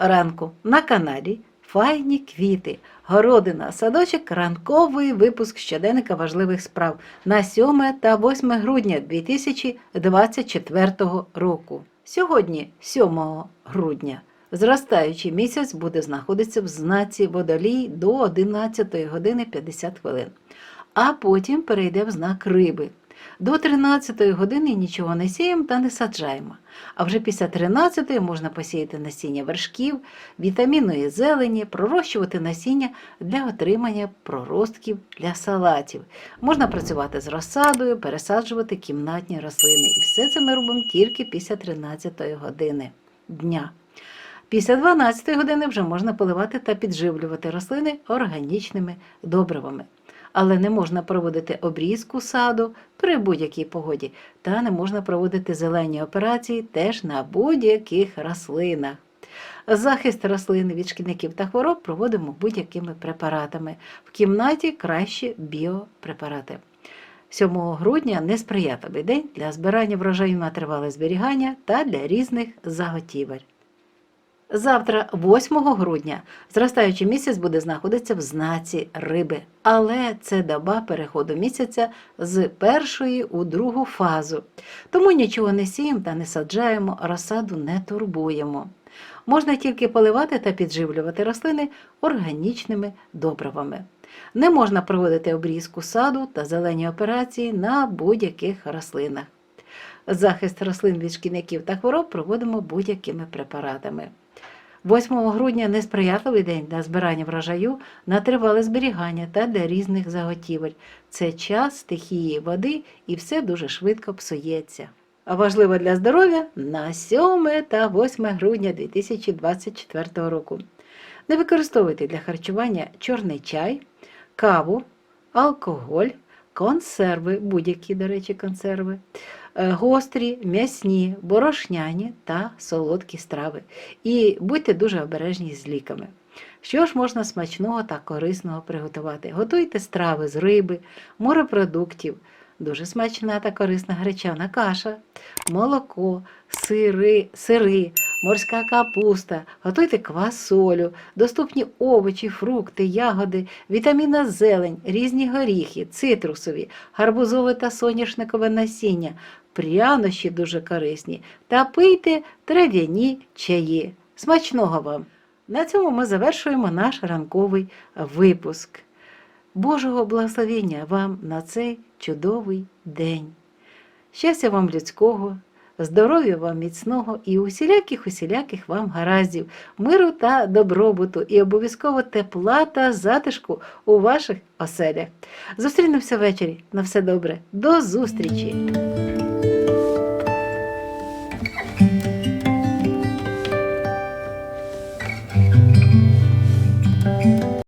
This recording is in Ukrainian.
ранку на каналі Файні квіти, городина, садочок, ранковий випуск щоденника важливих справ на 7 та 8 грудня 2024 року. Сьогодні, 7 грудня, зростаючий місяць буде знаходитися в знаці водолій до 11 години 50 хвилин, а потім перейде в знак риби. До 13 години нічого не сіємо та не саджаємо. А вже після 13 можна посіяти насіння вершків, вітамінної зелені, пророщувати насіння для отримання проростків для салатів. Можна працювати з розсадою, пересаджувати кімнатні рослини. І все це ми робимо тільки після 13 години дня. Після 12 години вже можна поливати та підживлювати рослини органічними добривами. Але не можна проводити обрізку саду при будь-якій погоді, та не можна проводити зелені операції теж на будь-яких рослинах. Захист рослин від шкідників та хвороб проводимо будь-якими препаратами. В кімнаті краще біопрепарати. 7 грудня несприятливий день для збирання врожаю на тривале зберігання та для різних заготівель. Завтра, 8 грудня, зростаючий місяць буде знаходитися в знаці риби, але це доба переходу місяця з першої у другу фазу. Тому нічого не сіємо та не саджаємо, розсаду не турбуємо. Можна тільки поливати та підживлювати рослини органічними добривами. Не можна проводити обрізку саду та зелені операції на будь-яких рослинах. Захист рослин від шкідників та хвороб проводимо будь-якими препаратами. 8 грудня несприятливий день для збирання врожаю на тривале зберігання та для різних заготівель. Це час стихії води і все дуже швидко псується. А важливо для здоров'я на 7 та 8 грудня 2024 року. Не використовуйте для харчування чорний чай, каву, алкоголь, консерви, будь-які, до речі, консерви, е, гострі, м'ясні, борошняні та солодкі страви. І будьте дуже обережні з ліками. Що ж можна смачного та корисного приготувати? Готуйте страви з риби, морепродуктів, дуже смачна та корисна гречана каша, молоко, сири, сири, морська капуста, готуйте квасолю, доступні овочі, фрукти, ягоди, вітамінна зелень, різні горіхи, цитрусові, гарбузове та соняшникове насіння, прянощі дуже корисні та пийте трав'яні чаї. Смачного вам! На цьому ми завершуємо наш ранковий випуск. Божого благословення вам на цей чудовий день. Щастя вам людського, здоров'я вам міцного і усіляких усіляких вам гараздів, миру та добробуту, і обов'язково тепла та затишку у ваших оселях. Зустрінемося ввечері. На все добре. До зустрічі!